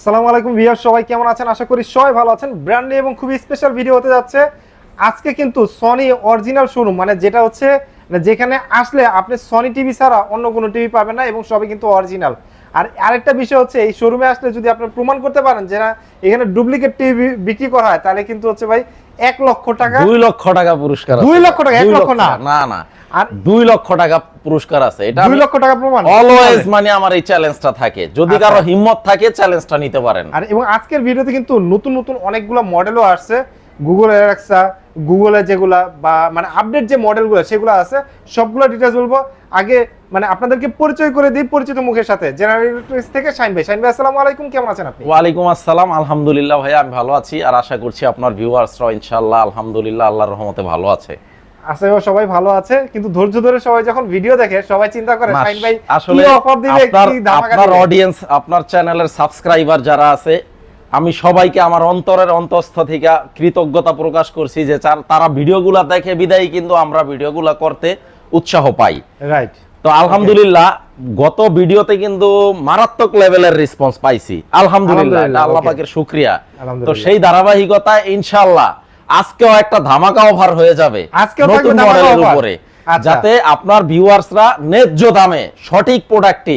আসসালামু আলাইকুম ভিউয়ার সবাই কেমন আছেন? আশা করি সবাই ভালো আছেন। ব্র্যান্ড এবং খুবই স্পেশাল ভিডিও হতে যাচ্ছে। আজকে কিন্তু সনি অরিজিনাল শোরুম মানে যেটা হচ্ছে মানে যেখানে আসলে আপনি সনি টিভি ছাড়া অন্য কোনো টিভি পাবেন না এবং সবই কিন্তু অরিজিনাল আর আরেকটা বিষয় হচ্ছে, এই শোরুমে আসলে যদি আপনি প্রমাণ করতে পারেন যে না, এখানে ডুপ্লিকেট টিভি বিক্রি করা হয়, তাহলে কিন্তু হচ্ছে ভাই এক লক্ষ টাকা? দুই লক্ষ টাকা পুরস্কার দুই লক্ষ টাকা, এক লক্ষ না। না না। আর দুই লক্ষ টাকা পুরস্কার আছে। এটা দুই লক্ষ টাকা প্রমাণ? অলওয়েজ মানে আমার এই চ্যালেঞ্জটা থাকে। যদি আচ্ছা। কারও হিম্মত থাকে চ্যালেঞ্জটা নিতে পারেন। আর এবং আজকের ভিডিওতে কিন্তু নতুন নতুন অনেকগুলো মডেলও আসছে। গুগল অ্যালেক্সা গুগলে যেগুলা বা মানে আপডেট যে মডেলগুলো সেগুলো আছে সবগুলো ডিটেলস বলব। আগে মানে আপনাদেরকে পরিচয় করে দিই পরিচিত মুখের সাথে। জেনারেল ইলেকট্রনিক্স থেকে শাইন ভাই। শাইন ভাই আসসালামু আলাইকুম কেমন আছেন আপনি? ওয়ালাইকুম আসসালাম আলহামদুলিল্লাহ ভাইয়া আমি ভালো আছি। আর আশা করছি আপনার ভিউয়ার্সরাও ইনশাআল্লাহ আলহামদুলিল্লাহ আল্লাহর রহমতে ভালো আছে। করি সবাই ভালো আছে কিন্তু ধৈর্য ধরে সবাই যখন ভিডিও দেখে সবাই চিন্তা করে শাইন ভাই আসলে অফার দিবে কি ধামাকা আপনার অডিয়েন্স আপনার চ্যানেলের সাবস্ক্রাইবার যারা আছে আমি সবাইকে আমার অন্তরের অন্তঃস্থ থেকে কৃতজ্ঞতা প্রকাশ করছি যে তারা ভিডিওগুলা দেখে বিদায়ী কিন্তু আমরা ভিডিওগুলা করতে উৎসাহ পাই। রাইট তো আলহামদুলিল্লাহ গত ভিডিওতে কিন্তু মারাত্মক লেভেলের রেসপন্স পাইছি। আলহামদুলিল্লাহ আল্লাহ পাকের শুকরিয়া। তো সেই ধারাবাহিকতায় ইনশাআল্লাহ আজকেও একটা ধামাকা অফার হয়ে যাবে। নতুন মডেলের উপরে। আচ্ছা। যাতে আপনার ভিউয়ার্সরা ন্যায্য দামে সঠিক প্রোডাক্টটি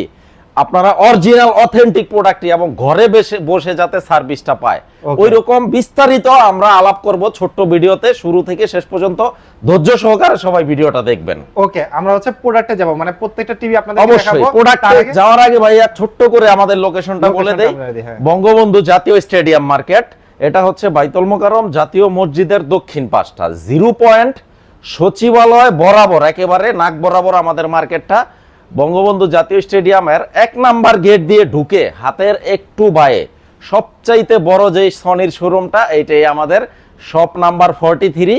আপনারা অরিজিনাল অথেন্টিক প্রোডাক্টটি এবং ঘরে বসে বসে যাতে সার্ভিসটা পায়। ওই রকম বিস্তারিত আমরা আলাপ করব ছোট্ট ভিডিওতে। শুরু থেকে শেষ পর্যন্ত ধৈর্য সহকারে সবাই ভিডিওটা দেখবেন। ওকে আমরা হচ্ছে প্রোডাক্টে যাব। মানে প্রত্যেকটা টিভি আপনাদের অবশ্যই প্রোডাক্ট যাওয়ার আগে ভাইয়া ছোট্ট করে আমাদের লোকেশনটা বলে দেই। বলে দিই, হ্যাঁ। বঙ্গবন্ধু জাতীয় স্টেডিয়াম মার্কেট। এটা হচ্ছে বাইতুল মোকাররম জাতীয় মসজিদের দক্ষিণ পাশটা। জিরো পয়েন্ট সচিবালয় বরাবর একেবারে নাক বরাবর আমাদের মার্কেটটা। বঙ্গবন্ধু জাতীয় স্টেডিয়ামের এক নাম্বার গেট দিয়ে ঢুকে হাতের একটু বায়ে। সবচাইতে বড় যে সনির শোরুমটা, এইটাই আমাদের shop number forty three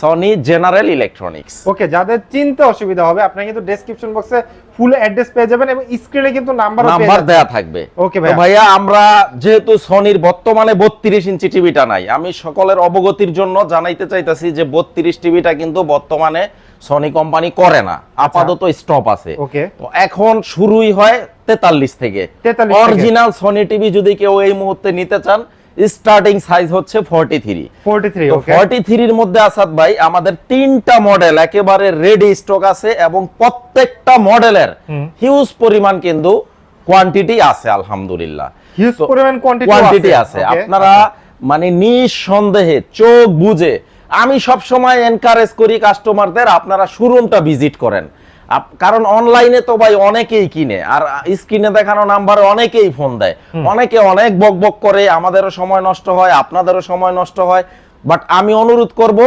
Sony general electronics okay যাদের চিনতে অসুবিধা হবে আপনারা কিন্তু ডেসক্রিপশন বক্সে ফুল অ্যাড্রেস পেয়ে যাবেন এবং স্ক্রিনে কিন্তু নাম্বার নাম্বার দেয়া থাকবে। Okay, তো ভাইয়া। আমরা যেহেতু সনির বর্তমানে বত্রিশ ইঞ্চি টিভিটা নাই আমি সকলের অবগতির জন্য জানাইতে চাইতাছি যে বত্রিশ টিভিটা কিন্তু বর্তমানে সনি কোম্পানি করে না। আপাতত স্টপ আছে। ওকে তো এখন শুরুই হয় তেতাল্লিশ থেকে। 43 থেকে। অরিজিনাল সনি টিভি যদি কেউ এই মুহূর্তে নিতে চান স্টার্টিং সাইজ হচ্ছে ফর্টি থ্রি 43 ওকে ফর্টি থ্রির মধ্যে আসাদ ভাই আমাদের তিনটা মডেল একেবারে রেডি স্টক আছে এবং প্রত্যেকটা মডেলের হিউজ পরিমাণ কিন্তু কোয়ান্টিটি আছে আলহামদুলিল্লাহ। হিউজ পরিমাণ কোয়ান্টিটি আছে আপনারা মানে নিঃসন্দেহে চোখ বুঝে আমি সব সময় এনকারেজ করি কাস্টমারদের আপনারা শোরুমটা ভিজিট করেন। কারণ অনলাইনে তো ভাই অনেকেই কিনে আর স্ক্রিনে দেখানো নাম্বারে অনেকেই ফোন দেয়। অনেকে অনেক বক বক করে আমাদেরও সময় নষ্ট হয় আপনাদেরও সময় নষ্ট হয় বাট আমি অনুরোধ করব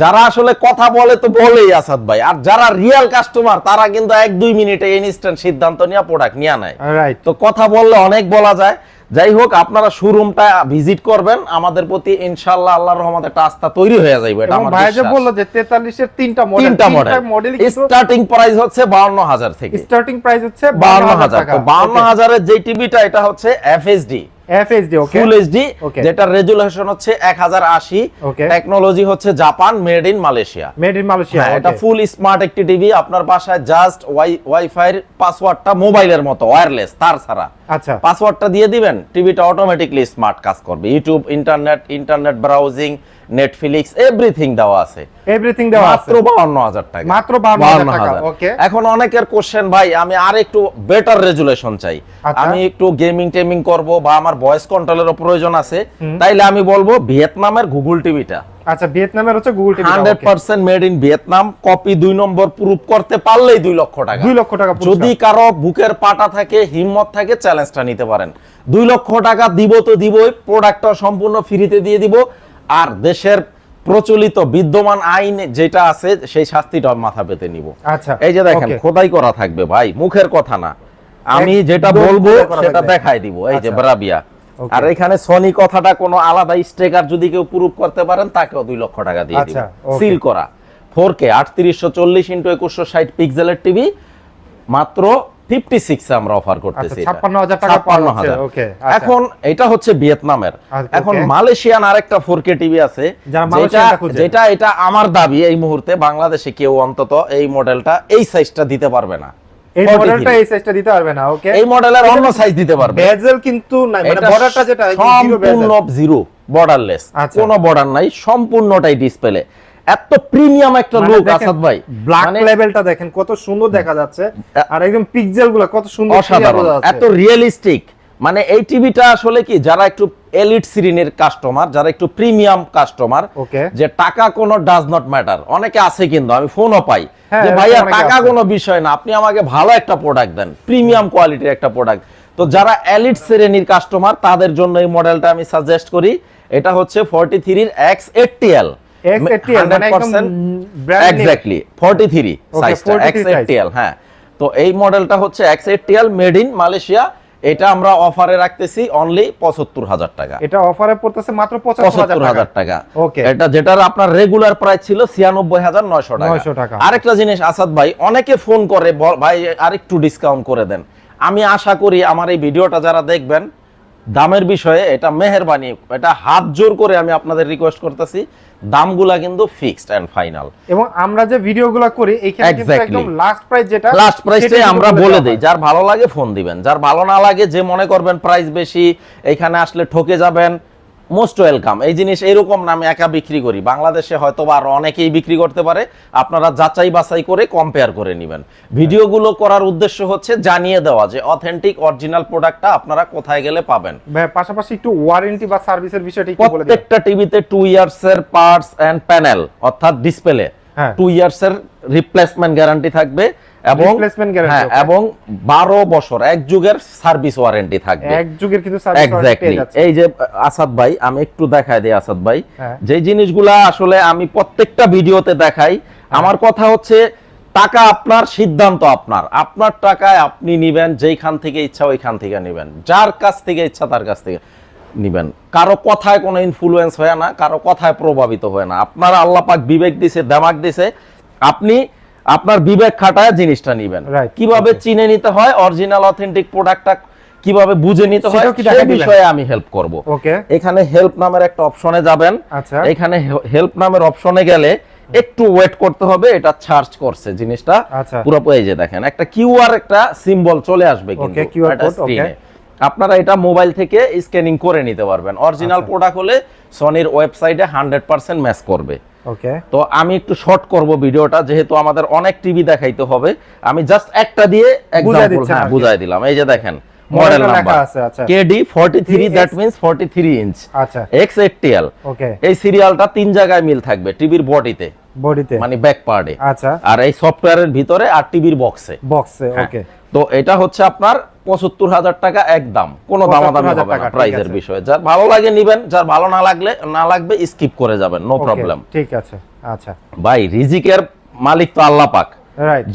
যারা আসলে কথা বলে তো বলেই আসাদ ভাই আর যারা রিয়েল কাস্টমার তারা কিন্তু এক দুই মিনিটে ইনস্ট্যান্ট সিদ্ধান্ত নিয়ে প্রোডাক্ট নিয়ে নেয়। তো কথা বললে অনেক বলা যায় যাই হোক আপনারা শোরুমটা ভিজিট করবেন। আমাদের প্রতি ইনশাআল্লাহ আল্লাহর রহমতে একটা আস্থা তৈরি হয়ে যাবে এটা আমার ভাই যে বলল যে 43 এর তিনটা মডেল তিনটা মডেল স্টার্টিং প্রাইস হচ্ছে 52000 থেকে। স্টার্টিং প্রাইস হচ্ছে 52000 টাকা। তো 52000 এর যে টিভিটা এটা হচ্ছে FSD FSD okay full HD যেটা রেজুলেশন হচ্ছে 1080 টেকনোলজি হচ্ছে Japan made in Malaysia made in Malaysia হ্যাঁ, এটা ফুল স্মার্ট একটি টিভি আপনার বাসায় জাস্ট ওয়াইফাই এর পাসওয়ার্ডটা মোবাইলের মতো ওয়্যারলেস তার ছাড়া। আচ্ছা। পাসওয়ার্ডটা দিয়ে দিবেন টিভিটা অটোমেটিকলি স্মার্ট কাজ করবে। YouTube internet internet browsing Netflix everything দেওয়া আছে। এভরিথিং দেওয়া আছে। মাত্র বাউন্ন হাজার টাকা। মাত্র 52,000 টাকা, 52,000 okay. এখন অনেকের কোশ্চেন ভাই আমি আর একটু বেটার রেজুলেশন চাই। আচ্ছা। আমি একটু গেমিং টেমিং করব বা আমার ভয়েস কন্ট্রোলেরও প্রয়োজন আছে। তাইলে আমি বলব ভিয়েতনামের গুগল টিভিটা আচ্ছা ভিয়েতনামের হচ্ছে Google TV hundred percent made in Vietnam copy দুই নম্বর প্রুফ করতে পারলেই দুই লক্ষ টাকা। 2 লক্ষ টাকা যদি কারও বুকের পাটা থাকে হিম্মত থাকে চ্যালেঞ্জটা নিতে পারেন। দুই লক্ষ টাকা দিব তো দিবই প্রোডাক্টটা সম্পূর্ণ ফ্রিতে দিয়ে দিব। আর দেশের প্রচলিত বিদ্যমান আইন যেটা আছে সেই শাস্তিটা মাথা পেতে নিব। আচ্ছা এই যে দেখেন খোদাই করা থাকবে ভাই মুখের কথা না। আমি যেটা বলব সেটা দেখাই দিব এই যে আচ্ছা। ব্রাবিয়া। আর এখানে সনি কথাটা কোনো আলাদা স্টেকার যদি কেউ প্রুফ করতে পারেন তাকেও দুই লক্ষ টাকা দিয়ে দিব। আচ্ছা, সিল করা। ফোর কে আটত্রিশশো চল্লিশ ইন্টু একুশশো ষাট পিক্সেলের টিভি মাত্র ফিফটি সিক্স আমরা অফার করতেছি আচ্ছা, এটা। 56,000 টাকা পাওয়া যাচ্ছে, okay, আচ্ছা। এখন এটা হচ্ছে ভিয়েতনামের। আচ্ছা, এখন. মালয়েশিয়ান আরেকটা টিভি আছে যেটা এটা আমার দাবি এই মুহূর্তে বাংলাদেশে কেউ অন্তত এই মডেলটা এই সাইজটা দিতে পারবে না। এই 43 মডেলটা এই সাইজটা দিতে পারবে না ওকে এই মডেলের অন্য সাইজ দিতে পারবে। বেজেল কিন্তু নাই মানে বর্ডারটা যেটা জিরো বেজেল সম্পূর্ণ জিরো বর্ডারলেস। কোনো বর্ডার নাই সম্পূর্ণটাই ডিসপ্লে এত প্রিমিয়াম একটা মানে লুক আসাদ ভাই। ব্ল্যাক মানে লেভেলটা দেখেন কত সুন্দর দেখা যাচ্ছে। আর একদম পিক্সেলগুলো কত সুন্দর অসাধারণ এত রিয়েলিস্টিক মানে এই টিভিটা আসলে কি যারা একটু এলিট শ্রেণির কাস্টমার যারা একটু প্রিমিয়াম কাস্টমার যে টাকা কোনো ডাজ নট ম্যাটার অনেকে আছে কিন্তু আমি ফোনও পাই। হ্যাঁ, যে ভাইয়া টাকা। কোনো বিষয় না আপনি আমাকে ভালো একটা প্রোডাক্ট দেন প্রিমিয়াম কোয়ালিটির একটা প্রোডাক্ট তো যারা এলিট শ্রেণির কাস্টমার তাদের জন্য এই মডেলটা আমি সাজেস্ট করি। এটা হচ্ছে ফর্টি থ্রির এক্স এইটিএল X80L মানে একদম brand exactly forty three Okay, সাইজটা 43 এক্স size। এইটিএল হ্যাঁ। তো এই মডেলটা হচ্ছে এক্স মেড ইন মালয়েশিয়া এটা আমরা অফারে রাখতেছি অনলি পঁচাত্তর হাজার টাকা। এটা অফারে পড়তেছে মাত্র পঁচাত্তর হাজার টাকা। ওকে এটা যেটার আপনার রেগুলার প্রাইস ছিল ছিয়ানব্বই হাজার নয়শো টাকা। টাকা। আরেকটা জিনিস আসাদ ভাই অনেকে ফোন করে ভাই আরেকটু ডিসকাউন্ট করে দেন। আমি আশা করি আমার এই ভিডিওটা যারা দেখবেন দামের বিষয়ে এটা মেহেরবানি এটা হাত জোর করে আমি আপনাদের রিকোয়েস্ট করতেছি। দামগুলা কিন্তু ফিক্সড এন্ড ফাইনাল এবং আমরা যে ভিডিওগুলো করি এখানে কিন্তু একদম লাস্ট প্রাইস যেটা লাস্ট প্রাইসটাই আমরা বলে দেই যার ভালো লাগে ফোন দিবেন যার ভালো না লাগে যে মনে করবেন প্রাইস বেশি এখানে আসলে ঠকে যাবেন মোস্ট ওয়েলকাম। এই জিনিস এরকম না আমি একা বিক্রি করি। বাংলাদেশে হয়তো বা আরও অনেকেই বিক্রি করতে পারে। আপনারা যাচাই বাছাই করে কম্পেয়ার করে নেবেন। ভিডিওগুলো করার উদ্দেশ্য হচ্ছে জানিয়ে দেওয়া যে অথেন্টিক অরিজিনাল প্রোডাক্টটা আপনারা কোথায় গেলে পাবেন। পাশাপাশি একটু ওয়ারেন্টি বা সার্ভিসের বিষয়টা প্রত্যেকটা টিভিতে টু ইয়ার্স এর পার্টস এন্ড প্যানেল অর্থাৎ ডিসপ্লে হ্যাঁ। টু ইয়ার্স এর রিপ্লেসমেন্ট গ্যারান্টি থাকবে। এবং হ্যাঁ. এবং বারো বছর এক যুগের সার্ভিস ওয়ারেন্টি থাকবে। এক যুগের কিন্তু এক্স্যাক্টলি এই যে আসাদ ভাই আমি একটু দেখাই দিই আসাদ ভাই। হ্যাঁ। যে জিনিসগুলা আসলে আমি প্রত্যেকটা ভিডিওতে দেখাই হ্যাঁ। আমার কথা হচ্ছে টাকা আপনার সিদ্ধান্ত আপনার। আপনার টাকায় আপনি নিবেন যেইখান থেকে ইচ্ছা ওইখান থেকে নেবেন। যার কাছ থেকে ইচ্ছা তার কাছ থেকে নিবেন। কারও কথায় কোনো ইনফ্লুয়েন্স হয় না কারও কথায় প্রভাবিত হয় না। আপনার আল্লাপাক বিবেক দিছে দেমাক দিছে। আপনি আপনার বিবেক খাটায় জিনিসটা নিবেন। কীভাবে চিনে নিতে হয় অরিজিনাল অথেন্টিক প্রোডাক্টটা কীভাবে বুঝে নিতে হয় সেই বিষয়ে আমি হেল্প করব। ওকে এখানে হেল্প নামের একটা অপশনে যাবেন। আচ্ছা। এখানে হেল্প নামের অপশনে গেলে একটু ওয়েট করতে হবে এটা সার্চ করছে জিনিসটা। আচ্ছা। পুরো যে দেখেন একটা কিউআর একটা সিম্বল চলে আসবে কিন্তু code, আপনারা এটা মোবাইল থেকে স্ক্যানিং করে নিতে পারবেন। অরিজিনাল আচ্ছা। প্রোডাক্ট হলে সনির ওয়েবসাইটে হান্ড্রেড পার্সেন্ট ম্যাচ করবে। ওকে তো আমি একটু শর্ট করব ভিডিওটা যেহেতু আমাদের অনেক টিভি দেখাইতে হবে। আমি জাস্ট একটা দিয়ে এক্সাম্পল হ্যাঁ বুঝাই দিলাম। এই যে দেখেন মডেল নাম্বার আচ্ছা। কেডি 43 দ্যাট মিন্স 43 ইঞ্চ আচ্ছা। এক্স এইটিএল ওকে এই সিরিয়ালটা তিন জায়গায় মিল থাকবে টিভির বডিতে বডিতে মানে ব্যাক পার্টে আচ্ছা। আর এই সফটওয়্যারের ভিতরে আর টিভির বক্সে বক্সে ওকে তো এটা হচ্ছে আপনার পঁচাত্তর হাজার টাকা একদম। কোনো 75,000 দামাদামি হবে না প্রাইজের বিষয়ে। যার ভালো লাগে নিবেন যার ভালো না লাগলে না লাগবে স্কিপ করে যাবেন নো প্রবলেম ঠিক আছে আচ্ছা। ভাই রিজিকের মালিক তো আল্লাহ পাক।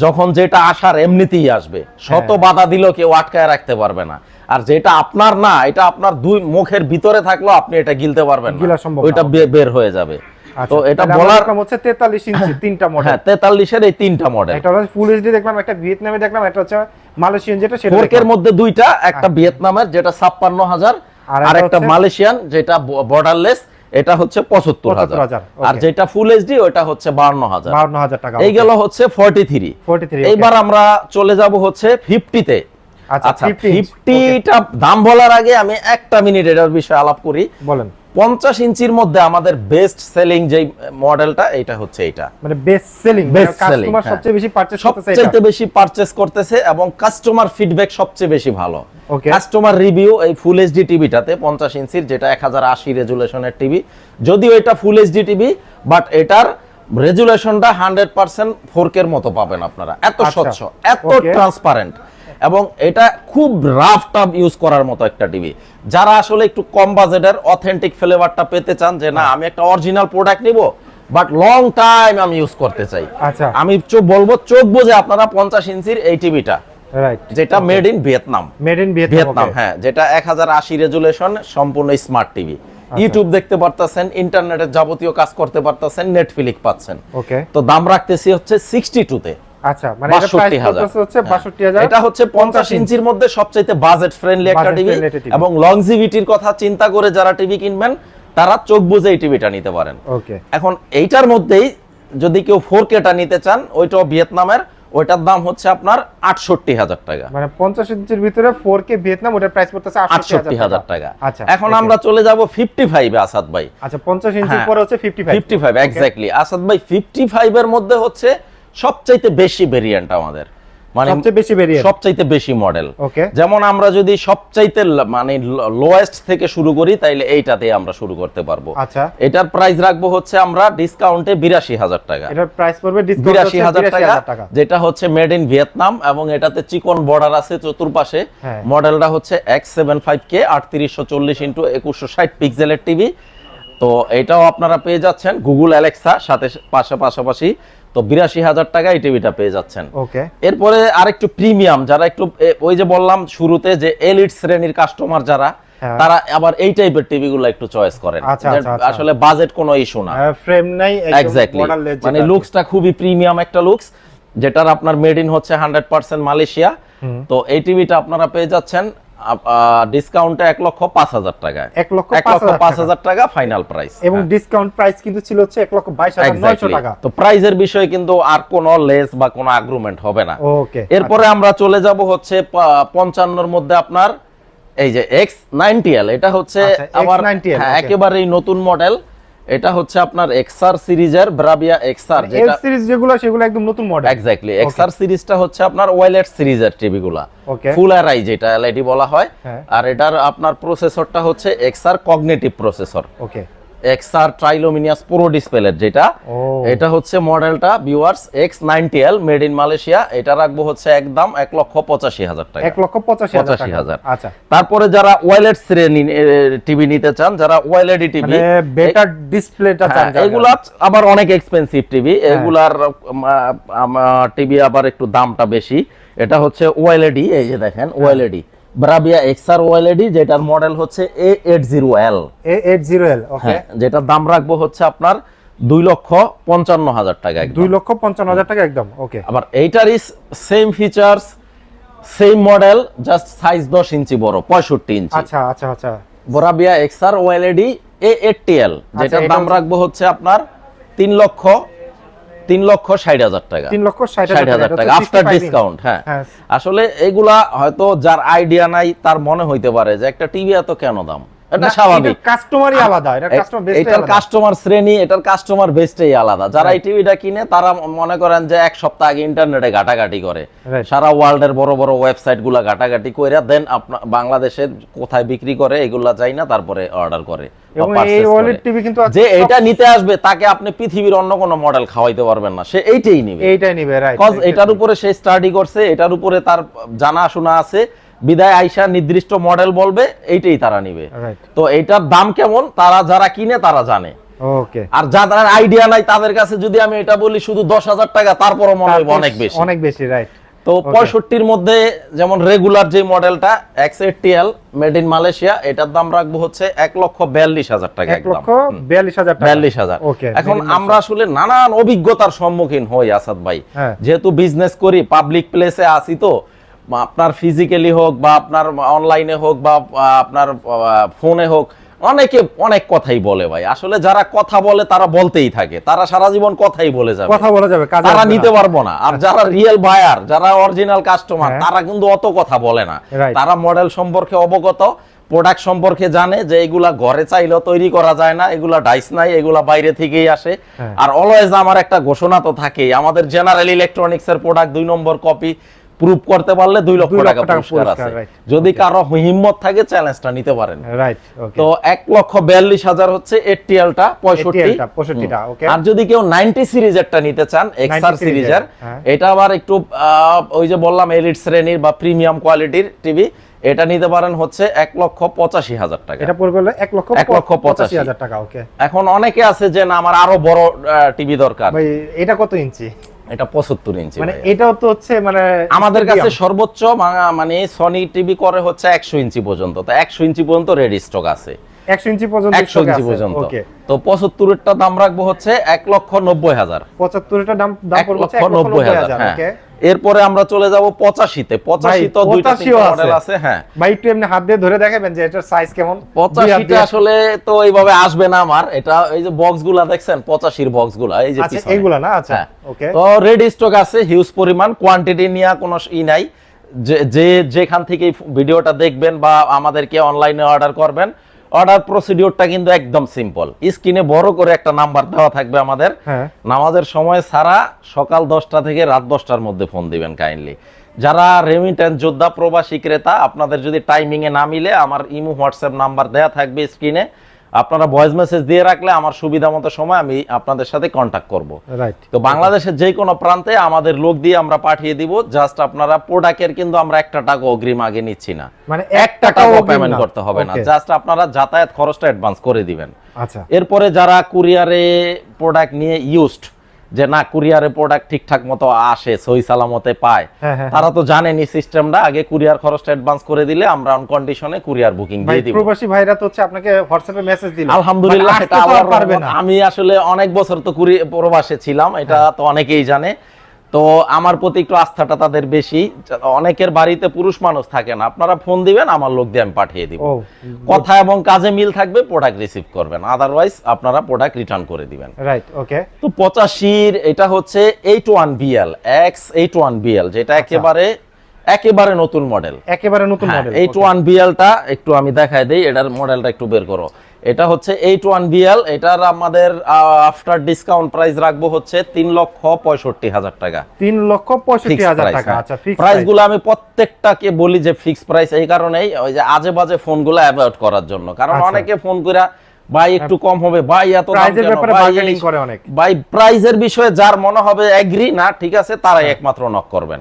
যখন যেটা আসার এমনিতেই আসবে শত হ্যাঁ। বাধা দিলেও কেউ আটকায় রাখতে পারবে না। আর যেটা আপনার না এটা আপনার দুই মুখের ভিতরে থাকলেও আপনি এটা গিলতে পারবেন না। ওইটা বের হয়ে যাবে। তো এটা বলার হচ্ছে 43 ইঞ্চি তিনটা মডেল হ্যাঁ তেতাল্লিশের এই তিনটা মডেল হচ্ছে ফুল এইচডি দেখলাম একটা ভিয়েতনামে দেখলাম একটা হচ্ছে মালয়েশিয়ান যেটা সেটা ফোরকের মধ্যে দুইটা একটা ভিয়েতনামের যেটা ছাপ্পান্ন হাজার আর আর একটা মালয়েশিয়ান যেটা বর্ডারলেস এটা হচ্ছে পঁচাত্তর হাজার। আর যেটা ফুল এইচডি ওটা হচ্ছে বান্ন হাজার। 52,000 টাকা এই গেল হচ্ছে ফর্টি থ্রি 43 এইবার আমরা চলে যাব হচ্ছে ফিফটিতে আচ্ছা, আচ্ছা 50 inch, ফিফটিটা দাম বলার আগে আমি একটা মিনিট এটার বিষয়ে আলাপ করি। বলেন। পঞ্চাশ ইঞ্চির মধ্যে আমাদের বেস্ট সেলিং যে মডেলটা এটা হচ্ছে এটা মানে বেস্ট সেলিং কাস্টমার। সবচেয়ে বেশি পারচেজ করতেছে এটা। সবচেয়ে বেশি পারচেস করতেছে এবং কাস্টমার ফিডব্যাক সবচেয়ে বেশি ভালো। কাস্টমার রিভিউ এই ফুল এইচডি টিভিটাতে পঞ্চাশ ইঞ্চির যেটা এক হাজার আশি রেজুলেশনের টিভি যদিও এটা ফুল এইচডি টিভি বাট এটার রেজুলেশনটা হান্ড্রেড পার্সেন্ট ফোরকের মতো পাবেন আপনারা। এত আচ্ছা, স্বচ্ছ এত ট্রান্সপারেন্ট এবং এটা খুব রাফ টাফ ইউজ করার মতো একটা টিভি যারা আসলে একটু কম বাজেটের অথেন্টিক ফ্লেভারটা পেতে চান যে না আমি একটা অরিজিনাল প্রোডাক্ট নিব বাট লং টাইম আমি ইউজ করতে চাই। আচ্ছা। আমি চোখ বলব চোখ বুঝে আপনারা পঞ্চাশ ইঞ্চির এই টিভিটা রাইট যেটা made in Vietnam made in Vietnam হ্যাঁ যেটা এক হাজার আশি রেজুলেশন সম্পূর্ণ স্মার্ট টিভি ইউটিউব দেখতে পারতেছেন ইন্টারনেটের যাবতীয় কাজ করতে পারতেছেন নেটফ্লিক্স পাচ্ছেন। ওকে তো দাম রাখতেছি হচ্ছে সিক্সটি টুতে আচ্ছা মানে এটা প্রাইস বাষট্টি হাজার। হচ্ছে 62000 এটা হচ্ছে পঞ্চাশ ইঞ্চির মধ্যে সবচাইতে বাজেট ফ্রেন্ডলি একটা টিভি এবং লংজিভিটির কথা চিন্তা করে যারা টিভি কিনবেন তারা চোখ বুঝে এই টিভিটা নিতে পারেন। ওকে। এখন এইটার মধ্যেই যদি কেউ ফোর কেটা নিতে চান ওইটাও ভিয়েতনামের ওইটার দাম হচ্ছে আপনার আটষট্টি হাজার টাকা। মানে পঞ্চাশ ইঞ্চির ভিতরে ফোর কে ভিয়েতনাম ওটার প্রাইস পড়তেছে আটষট্টি আটষট্টি হাজার টাকা। আচ্ছা এখন আমরা চলে যাব ফিফটি ফাইভে আসাদ ভাই। আচ্ছা পঞ্চাশ ইঞ্চির হ্যাঁ। পরে হচ্ছে fifty five fifty five exactly Asad ভাই ফিফটি ফাইভের মধ্যে হচ্ছে সবচাইতে বেশি ভেরিয়েন্ট আমাদের। মানে সবচেয়ে বেশি বেরিয়ে সবচাইতে বেশি মডেল ওকে যেমন আমরা যদি সবচাইতে মানে লোয়েস্ট থেকে শুরু করি তাইলে এইটাতে আমরা শুরু করতে পারব। আচ্ছা। এটার প্রাইস রাখব হচ্ছে আমরা ডিসকাউন্টে বিরাশি হাজার টাকা। এটার প্রাইস পড়বে বিরাশি হাজার টাকা যেটা হচ্ছে মেড ইন ভিয়েতনাম এবং এটাতে চিকন বর্ডার আছে চতুর্পাশে। হ্যাঁ। মডেলটা হচ্ছে এক্স সেভেন ফাইভ কে আটত্রিশশো চল্লিশ ইন্টু একুশশো ষাট পিক্সেলের টিভি তো এটাও আপনারা পেয়ে যাচ্ছেন গুগল অ্যালেক্সা সাথে পাশে পাশাপাশি তো বিরাশি হাজার টাকা এই টিভিটা পেয়ে যাচ্ছেন। ওকে। এরপরে আরেকটু প্রিমিয়াম যারা একটু ওই যে বললাম শুরুতে যে এলিট শ্রেণির কাস্টমার যারা হ্যাঁ। তারা আবার এই টাইপের টিভি গুলো একটু চয়েস করেন। আচ্ছা, আচ্ছা, আচ্ছা। আসলে বাজেট কোনো ইস্যু না। ফ্রেম নাই এক্স্যাক্টলি মানে লুকসটা খুবই প্রিমিয়াম একটা লুকস যেটার আপনার মেড ইন হচ্ছে হান্ড্রেড পার্সেন্ট মালয়েশিয়া। তো এই টিভিটা আপনারা পেয়ে যাচ্ছেন। ডিসকাউন্টে এক লক্ষ পাঁচ হাজার টাকায়। এক লক্ষ এক লক্ষ পাঁচ হাজার টাকা। ফাইনাল প্রাইস এবং ডিসকাউন্ট প্রাইস কিন্তু ছিল হচ্ছে এক লক্ষ বাইশ হাজার নয়শো টাকা। তো প্রাইজের বিষয়ে কিন্তু আর কোনো লেস বা কোনো আগ্রুমেন্ট হবে না। ওকে এরপরে আমরা চলে যাব হচ্ছে পঞ্চান্নর মধ্যে আপনার এই যে এক্স নাইনটি এল এটা হচ্ছে আচ্ছা, আবার X90L, হ্যাঁ, একেবারেই নতুন মডেল এটা হচ্ছে আপনার এক্সআর সিরিজের ব্রাবিয়া এক্সআর যেটা সিরিজ যেগুলো সেগুলো একদম নতুন মডেল এক্স্যাক্টলি এক্সআর সিরিজটা হচ্ছে আপনার ওয়াইলেট সিরিজের টিভিগুলা। ওকে ফুল আরআই যেটা এলআইডি বলা হয়। হ্যাঁ। আর এটার আপনার প্রসেসরটা হচ্ছে XR cognitive processor okay XR Triluminos pro ডিসপ্লের যেটা এটা হচ্ছে মডেলটা viewers X ninety L made in Malaysia এটা রাখব হচ্ছে একদম এক লক্ষ পঁচাশি হাজার টাকা। এক লক্ষ পঁচাশি পঁচাশি হাজার। আচ্ছা। তারপরে যারা ওয়াইলেট শ্রেণি টিভি নিতে চান যারা ওয়াইলেডি টিভি বেটার ডিসপ্লেটা চান হ্যাঁ, এগুলা আবার অনেক এক্সপেন্সিভ টিভি হ্যাঁ। এগুলার টিভি আবার একটু দামটা বেশি। এটা হচ্ছে ওয়াইলেডি এই যে দেখেন হ্যাঁ। ওয়াইলেডি ব্রাবিয়া এক্সআর ওয়াইলেডি যেটার মডেল হচ্ছে A eight zero L A eight zero L okay হ্যাঁ যেটার দাম রাখব হচ্ছে আপনার দুই লক্ষ পঞ্চান্ন হাজার টাকা একদম। দুই লক্ষ পঞ্চান্ন হাজার টাকা একদম ওকে আবার এইটারই same features same model just size দশ ইঞ্চি বড় পঁয়ষট্টি ইঞ্চি। আচ্ছা আচ্ছা আচ্ছা। Bravia XR OLED A eighty L যেটার দাম রাখব হচ্ছে আপনার তিন লক্ষ তিন লক্ষ ষাট হাজার টাকা। তিন লক্ষ ষাট হাজার টাকা। আফটার ডিসকাউন্ট হ্যাঁ। হ্যাঁ। আসলে এগুলা হয়তো যার আইডিয়া নাই তার মনে হইতে পারে যে একটা টিভি এত কেন দাম? এটা স্বাভাবিক। কাস্টমারই আলাদা এটা কাস্টমার বেস্ট এটার কাস্টমার শ্রেণি এটার কাস্টমার বেসটাই আলাদা। যারা এই টিভিটা কিনে তারা মনে করেন যে এক সপ্তাহ আগে ইন্টারনেটে ঘাটাঘাটি করে। সারা ওয়ার্ল্ডের বড় বড় ওয়েবসাইটগুলা ঘাটাঘাটি কইরা দেন আপনার বাংলাদেশে কোথায় বিক্রি করে এগুলা চাই না তারপরে অর্ডার করে যে এটা নিতে আসবে তাকে আপনি পৃথিবীর অন্য কোনো মডেল খাওয়াইতে পারবেন না। সে এইটাই নিবে। এইটাই নিবে রাইট এটার উপরে সে স্টাডি করছে এটার উপরে তার জানাশোনা আছে। বিদায় আইসা নির্দিষ্ট মডেল বলবে এইটাই তারা নিবে। তো এইটার দাম কেমন? তারা যারা কিনে তারা জানে। ওকে আর যাদের আইডিয়া নাই তাদের কাছে যদি আমি এটা বলি শুধু দশ হাজার টাকা তারপরও মনে হবে অনেক বেশি। অনেক বেশি রাইট তো পঁয়ষট্টির মধ্যে যেমন রেগুলার যে মডেলটা X L made in Malaysia এটার দাম রাখব হচ্ছে এক লক্ষ বিয়াল্লিশ হাজার টাকা এক লক্ষ বিয়াল্লিশ হাজার বিয়াল্লিশ হাজার। এখন আমরা আসলে নানান অভিজ্ঞতার সম্মুখীন হই আসাদ ভাই। হ্যাঁ। যেহেতু বিজনেস করি পাবলিক প্লেসে আসি তো আপনার ফিজিক্যালি হোক বা আপনার অনলাইনে হোক বা আপনার ফোনে হোক অনেকে অনেক কথাই বলে ভাই। আসলে যারা কথা বলে তারা বলতেই থাকে। তারা সারা জীবন কথাই বলে যাবে। কথা বলা যাবে তারা নিতে পারব না। আর যারা রিয়েল বায়ার যারা অরিজিনাল কাস্টমার হ্যাঁ। তারা কিন্তু অত কথা বলে না। তারা মডেল সম্পর্কে অবগত প্রোডাক্ট সম্পর্কে জানে যে এগুলা ঘরে চাইলেও তৈরি করা যায় না এগুলা ডাইস নাই এগুলা বাইরে থেকেই আসে। হ্যাঁ। আর অলওয়েজ আমার একটা ঘোষণা তো থাকেই আমাদের জেনারেল ইলেকট্রনিক্স এর প্রোডাক্ট দুই নম্বর কপি প্রুফ করতে পারলে দুই লক্ষ টাকা পুরস্কার আছে। যদি কারও হিম্মত থাকে চ্যালেঞ্জটা নিতে পারেন। রাইট ওকে তো এক লক্ষ বিয়াল্লিশ হাজার হচ্ছে এইটটিএলটা পঁয়ষট্টি। 80L 65 টা, okay. আর যদি কেউ নাইনটি সিরিজেরটা নিতে চান এক্সআর সিরিজের হ্যাঁ। এটা আবার একটু ওই যে বললাম এলিট শ্রেণির বা প্রিমিয়াম কোয়ালিটির টিভি এটা নিতে পারেন হচ্ছে এক লক্ষ পঁচাশি হাজার টাকা। এটা পড়বে হলো এক লক্ষ এক লক্ষ পঁচাশি। হাজার টাকা ওকে এখন অনেকে আছে যে না আমার আরও বড় টিভি দরকার। ভাই এটা কত ইঞ্চি? এটা পঁচাত্তর ইঞ্চি মানে এটাও তো হচ্ছে মানে আমাদের কাছে সর্বোচ্চ মানে সনি টিভি করে হচ্ছে একশো ইঞ্চি পর্যন্ত। তো একশো ইঞ্চি পর্যন্ত রেডি স্টক আছে। একশো ইঞ্চি পর্যন্ত একশো ইঞ্চি পর্যন্ত। তো দাম রাখব হচ্ছে লক্ষ নব্বই হাজার। পঁচাত্তরটা দাম দাম পড়বে লক্ষ এক লক্ষ নব্বই হাজার হ্যাঁ। ওকে এরপরে আমরা চলে যাব পঁচাশিতে। পঁচাশি তো দুইটা 85 ও আছে। মডেল আছে হ্যাঁ। ভাই একটু এমনি হাত দিয়ে ধরে দেখাবেন যে এটার সাইজ কেমন? দুই হাত পঁচাশিটা আসলে তো এইভাবে আসবে না আমার। এটা এই যে বক্সগুলা দেখছেন পঁচাশির বক্সগুলা এই যে আচ্ছা এইগুলা না? আচ্ছা হ্যাঁ। ওকে তো রেডি স্টক আছে হিউজ পরিমাণ কোয়ান্টিটি নিয়ে কোনো ই নাই। যে যেখান থেকে ভিডিওটা দেখবেন বা আমাদেরকে অনলাইনে অর্ডার করবেন অর্ডার প্রসিডিওরটা কিন্তু একদম সিম্পল স্ক্রিনে বড় করে একটা নাম্বার দেওয়া থাকবে আমাদের। হ্যাঁ। নামাজের সময় সারা সকাল দশটা থেকে রাত দশটার মধ্যে ফোন দিবেন কাইন্ডলি যারা রেমিটেন্স যোদ্ধা প্রবাসী ক্রেতা আপনাদের যদি টাইমিংয়ে এ না মিলে আমার ইমো হোয়াটসঅ্যাপ নাম্বার দেয়া থাকবে স্ক্রিনে। আপনারা ভয়েস মেসেজ দিয়ে রাখলে আমার সুবিধা মতো সময় আমি আপনাদের সাথে কন্ট্যাক্ট করব। রাইট তো বাংলাদেশের যে কোনো প্রান্তে আমাদের লোক দিয়ে আমরা পাঠিয়ে দিব জাস্ট আপনারা প্রোডাক্টের কিন্তু আমরা একটা টাকা অগ্রিম আগে নিচ্ছি না। মানে এক টাকাও পেমেন্ট করতে হবে না। জাস্ট আপনারা যাতায়াত খরচটা অ্যাডভান্স করে দিবেন। আচ্ছা। এরপরে যারা কুরিয়ারে প্রোডাক্ট নিয়ে ইউজড যে না কুরিয়ারে প্রোডাক্ট ঠিকঠাক মতো আসে সই সালামতে পায়। হ্যাঁ, হ্যাঁ, তারা তো জানেনি সিস্টেমটা আগে কুরিয়ার খরচটা অ্যাডভান্স করে দিলে আমরা অন কন্ডিশনে কুরিয়ার বুকিং দিয়ে দিব। প্রবাসী ভাইরা তো হচ্ছে আপনাকে হোয়াটসঅ্যাপে মেসেজ দিল। আলহামদুলিল্লাহ মানে এটা আসতে আবার পারবে না। আমি আসলে অনেক বছর তো কুরি প্রবাসে ছিলাম এটা হ্যাঁ। তো অনেকেই জানে। তো আমার প্রতি একটু আস্থাটা তাদের বেশি। অনেকের বাড়িতে পুরুষ মানুষ থাকে না। আপনারা ফোন দিবেন আমার লোক দিয়ে আমি পাঠিয়ে দিব। কথা এবং কাজে মিল থাকবে প্রোডাক্ট রিসিভ করবেন। আদারওয়াইজ আপনারা প্রোডাক্ট রিটার্ন করে দিবেন। রাইট ওকে তো পঁচাশির এটা হচ্ছে eight one BL X eight one BL যেটা একেবারে একেবারে নতুন মডেল একেবারে নতুন মডেল এইট ওয়ান বিএলটা একটু আমি দেখাই দিই এটার মডেলটা একটু বের করো। এটা হচ্ছে এইট ওয়ান বিএল এটার আমাদের আফটার ডিসকাউন্ট প্রাইস রাখব হচ্ছে তিন লক্ষ পঁয়ষট্টি হাজার টাকা। তিন লক্ষ পঁয়ষট্টি হাজার টাকা হ্যাঁ। আচ্ছা প্রাইসগুলো আমি প্রত্যেকটাকে বলি যে ফিক্স প্রাইস এই কারণেই ওই যে আজে বাজে ফোনগুলো অ্যাভয়েড করার জন্য। কারণ আচ্ছা। অনেকে ফোন করে ভাই একটু কম হবে ভাই এত প্রাইজের ব্যাপারে বার্গেনিং করে অনেক। ভাই প্রাইজের বিষয়ে যার মনে হবে এগ্রি না ঠিক আছে তারাই একমাত্র নক করবেন।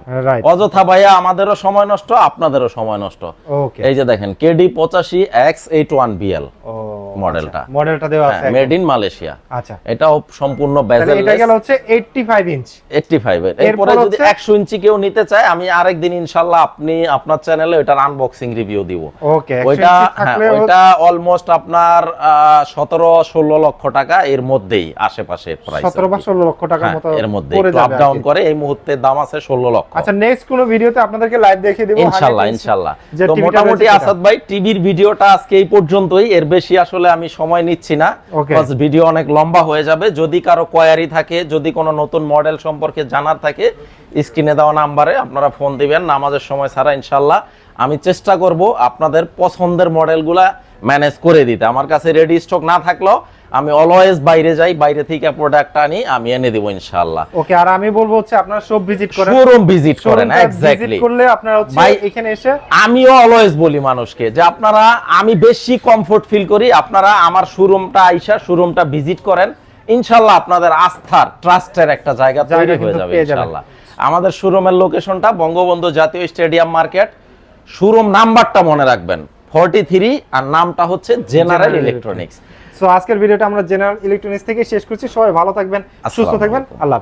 অযথা ভাইয়া আমাদেরও সময় নষ্ট আপনাদেরও সময় নষ্ট। ওকে এই যে দেখেন কেডি পঁচাশি এক্স এইট ওয়ান বিএল ও মডেলটা। মডেলটা দেওয়া আছে মেড ইন মালয়েশিয়া। আচ্ছা। এটাও সম্পূর্ণ বেজেল এটা গেল হচ্ছে 85 ইঞ্চ এইটটি ফাইভ এরপর যদি হচ্ছে- একশো ইঞ্চি কেউ নিতে চায় আমি আরেকদিন ইনশাল্লাহ আপনি আপনার চ্যানেলে ওটার আনবক্সিং রিভিউ দিব। ওকে ওইটা হ্যাঁ ওইটা অলমোস্ট আপনার সতেরো ষোলো লক্ষ টাকা এর মধ্যেই আশেপাশে প্রাইস 17 বা 16 লক্ষ টাকার মতো এর মধ্যে আপ ডাউন করে এই মুহূর্তে দাম আছে ষোলো লক্ষ। আচ্ছা নেক্সট কোন ভিডিওতে আপনাদেরকে লাইভ দেখিয়ে দেব ইনশাল্লাহ ইনশাল্লাহ। তো মোটামুটি আসাদ ভাই টিভির ভিডিওটা আজকে এই পর্যন্তই। এর বেশি আসলে আমি সময় নিচ্ছি না. ভিডিও অনেক লম্বা হয়ে যাবে। যদি কারও কোয়ারি থাকে যদি কোনো নতুন মডেল সম্পর্কে জানার থাকে স্ক্রিনে দেওয়া নাম্বারে আপনারা ফোন দিবেন নামাজের সময় ছাড়া ইনশাল্লাহ আমি চেষ্টা করব আপনাদের পছন্দের মডেলগুলা ম্যানেজ করে দিতে। আমার কাছে রেডি স্টক না থাকলেও আমি অলওয়েজ বাইরে যাই বাইরে থেকে প্রোডাক্ট আনি আমি এনে দেবো ইনশাল্লাহ ওকে আর আমি বলব হচ্ছে আপনারা সব ভিজিট করেন। শোরুম ভিজিট করেন শোরুমটা ভিজিট এক্স্যাক্টলি করলে আপনারা হচ্ছে ভাই, এখানে এসে আমিও অলওয়েজ বলি মানুষকে যে আপনারা আমি বেশি কমফোর্ট ফিল করি আপনারা আমার শোরুমটা আইসা শোরুমটা ভিজিট করেন ইনশাল্লাহ আপনাদের আস্থার ট্রাস্টের একটা জায়গা তৈরি হয়ে যাবে। ইনশাল্লাহ আমাদের শোরুমের লোকেশনটা বঙ্গবন্ধু জাতীয় স্টেডিয়াম মার্কেট শোরুম নাম্বারটা মনে রাখবেন ফর্টি থ্রি আর নামটা হচ্ছে জেনারেল ইলেকট্রনিক্স সো আজকের ভিডিওটা আমরা জেনারেল ইলেকট্রনিক্স থেকে শেষ করছি। সবাই ভালো থাকবেন সুস্থ থাকবেন। আল্লাহ।